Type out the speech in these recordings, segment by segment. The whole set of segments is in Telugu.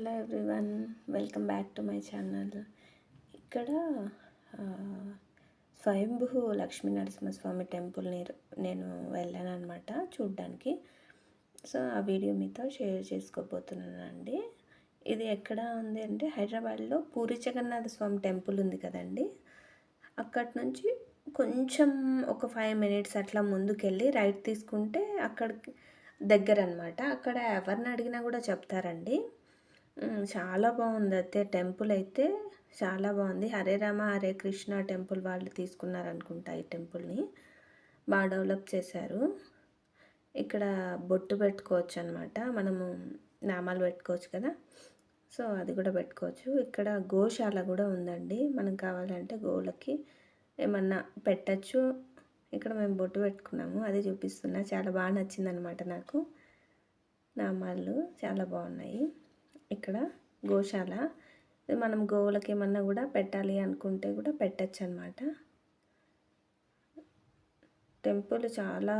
Hello everyone welcome back to my channel. ఇక్కడ స్వయంభూ లక్ష్మీ నరసింహస్వామి టెంపుల్ని నేను వెళ్ళాను అనమాట చూడ్డానికి. సో ఆ వీడియో మీతో షేర్ చేసుకోబోతున్నాను అండి ఇది ఎక్కడ ఉంది అంటే హైదరాబాద్లో పూరి జగన్నాథ స్వామి టెంపుల్ ఉంది కదండి. అక్కడి నుంచి కొంచెం ఒక ఫైవ్ మినిట్స్ అట్లా ముందుకెళ్ళి రైట్ తీసుకుంటే అక్కడికి దగ్గర అనమాట అక్కడ ఎవరిని అడిగినా కూడా చెప్తారండి. చాలా బాగుంది అయితే టెంపుల్ అయితే. చాలా బాగుంది. హరే రామ హరే కృష్ణ టెంపుల్ వాళ్ళు తీసుకున్నారనుకుంటా ఈ టెంపుల్ని. బాగా డెవలప్ చేశారు. ఇక్కడ బొట్టు పెట్టుకోవచ్చు అనమాట మనము నామాలు పెట్టుకోవచ్చు కదా. సో అది కూడా పెట్టుకోవచ్చు. ఇక్కడ గోశాల కూడా ఉందండి. మనకు కావాలంటే గోవులకి ఏమన్నా పెట్టచ్చు. ఇక్కడ మేము బొట్టు పెట్టుకున్నాము. అది చూపిస్తున్నా. చాలా బాగా నచ్చిందనమాట నాకు. నామాలు చాలా బాగున్నాయి. ఇక్కడ గోశాల. ఇది మనం గోవులకి ఏమన్నా కూడా పెట్టాలి అనుకుంటే కూడా పెట్టచ్చు అనమాట టెంపుల్ చాలా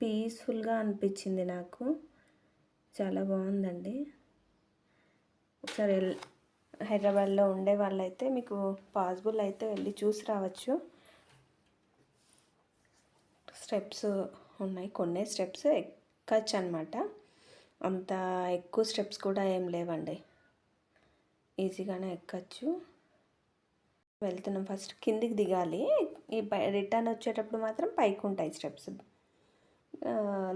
పీస్ఫుల్గా అనిపించింది నాకు. చాలా బాగుందండి. ఒకసారి హైదరాబాద్లో ఉండే వాళ్ళైతే మీకు పాసిబుల్ అయితే వెళ్ళి చూసి రావచ్చు. స్టెప్స్ ఉన్నాయి కొన్ని స్టెప్స్ ఎక్కచ్చు అనమాట అంత ఎక్కువ స్టెప్స్ కూడా ఏం లేవండి. ఈజీగానే ఎక్కచ్చు. వెళ్తున్నాం ఫస్ట్ కిందికి దిగాలి. ఈ పై రిటర్న్ వచ్చేటప్పుడు మాత్రం పైకి ఉంటాయి స్టెప్స్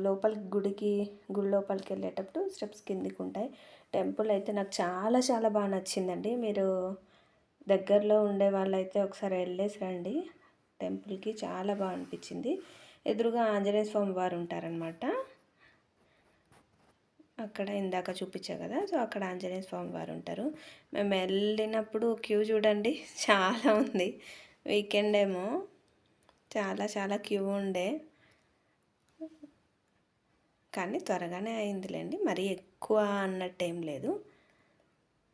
లోపలికి గుడికి గుడి లోపలికి వెళ్ళేటప్పుడు స్టెప్స్ కిందికి ఉంటాయి టెంపుల్ అయితే నాకు చాలా చాలా బాగా నచ్చిందండి. మీరు దగ్గరలో ఉండే వాళ్ళైతే ఒకసారి వెళ్ళేసి రండి టెంపుల్కి చాలా బాగా అనిపించింది. ఎదురుగా ఆంజనేయ స్వామి వారు ఉంటారనమాట అక్కడ ఇందాక చూపించా కదా సో అక్కడ ఆంజనేయ స్వామి వారు ఉంటారు. మేము వెళ్ళినప్పుడు క్యూ చూడండి చాలా ఉంది. వీకెండ్ ఏమో చాలా చాలా క్యూ ఉండే. కానీ త్వరగానే అయిందిలేండి మరీ ఎక్కువ అన్నట్టు ఏం లేదు.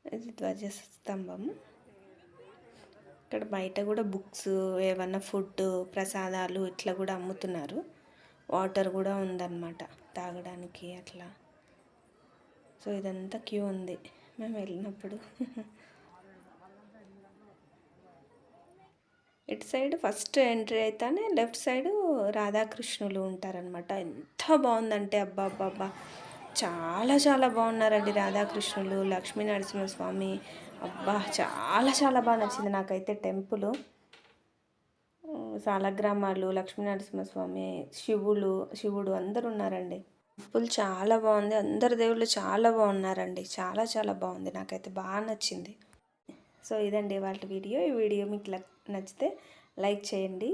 ఇది ధ్వజస్తంభము ఇక్కడ బయట కూడా బుక్స్ ఏమన్నా ఫుడ్ ప్రసాదాలు ఇట్లా కూడా అమ్ముతున్నారు. వాటర్ కూడా ఉందన్నమాట తాగడానికి అట్లా. సో ఇదంతా క్యూ ఉంది. మేము వెళ్ళినప్పుడు. ఇటు సైడ్ ఫస్ట్ ఎంట్రీ అయితేనే లెఫ్ట్ సైడ్ రాధాకృష్ణులు ఉంటారనమాట ఎంత బాగుందంటే అబ్బా అబ్బా అబ్బా. చాలా చాలా బాగున్నారండి రాధాకృష్ణులు లక్ష్మీ నరసింహస్వామి. అబ్బా చాలా చాలా బాగా నచ్చింది నాకైతే టెంపుల్. సాలగ్రామాలు లక్ష్మీ నరసింహస్వామి శివులు శివుడు అందరు ఉన్నారండి. టెంపుల్ చాలా బాగుంది. అందరు దేవుళ్ళు చాలా బాగున్నారండి. చాలా చాలా బాగుంది. నాకైతే బాగా నచ్చింది. సో ఇదండి వాళ్ళ వీడియో. ఈ వీడియో మీకు నచ్చితే లైక్ చేయండి.